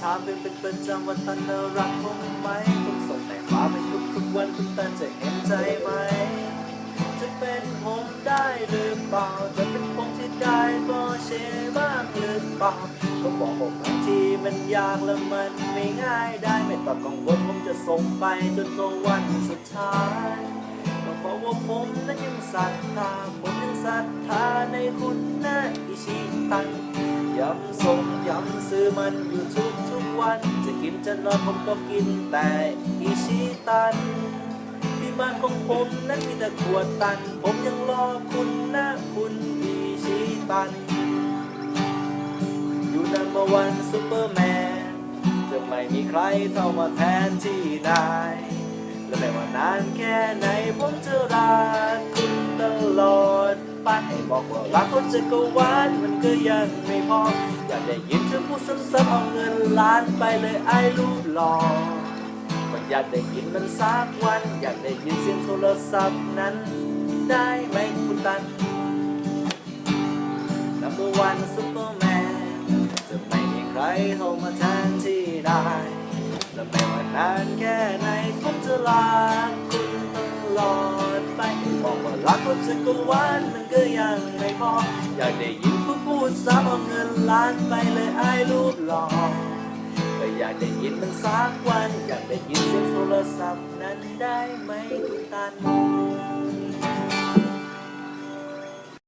ถามเป็นเป็นประจำว่าตันน่ารักผมไหมผมส่งแต่ฟ้าไปทุกทุกๆวันคุณตันจะเห็นใจไหม จะเป็นผมได้หรือเปล่า จะเป็นผมที่ได้ก็เชบ้างหรือเปล่าก็บอกผมบางทีมันยากและมันไม่ง่ายได้ไม่ต้องกังวลผมจะส่งไปจนตัววันสุดท้ายก็เพราะว่าผมนั้นยังศรัทธาผมยังศรัทธาในคุณนะอิชิตันย้ำส่งย้ำซื้อมันอยู่ทุกทุกๆวัน จะนอนผมก็กินแต่อิชิตัน ที่บ้านของผมนั้นมีแต่ขวดตัน ผมยังรอคุณนะคุณอีชีตัน อยู่นัมเบอร์วันซูเปอร์แมน จะไม่มีใครเข้ามาแทนที่นายและไม่ว่านานแค่ไหนผมจะรัก บอกว่ารักคนจะกวานมันก็ยังไม่พอ อยากได้ยินเธอพูดซ้ำๆเอาเงินล้านไปเลยไอ้รูปหล่อกอยากได้ยินมันสักวัน อยากได้ยินเสียงโทรศัพท์นั้น ได้ไหมคุณตัน Number one Superman จะไม่มีใครเข้ามาแทนที่ได้และไม่ว่านานแค่ไหนผมจะรักคุณตลอด ไปบอกว่ารักคนจักรวานมันก็ยังไม่พอ อยากได้ยินผู้พูดซ้ำเอาเงินล้านไปเลยไอ้รูปหล่อก็อยากได้ยินมันสักวัน อยากได้ยินเสียงโทรศัพท์นั้นได้ไหมคุณตัน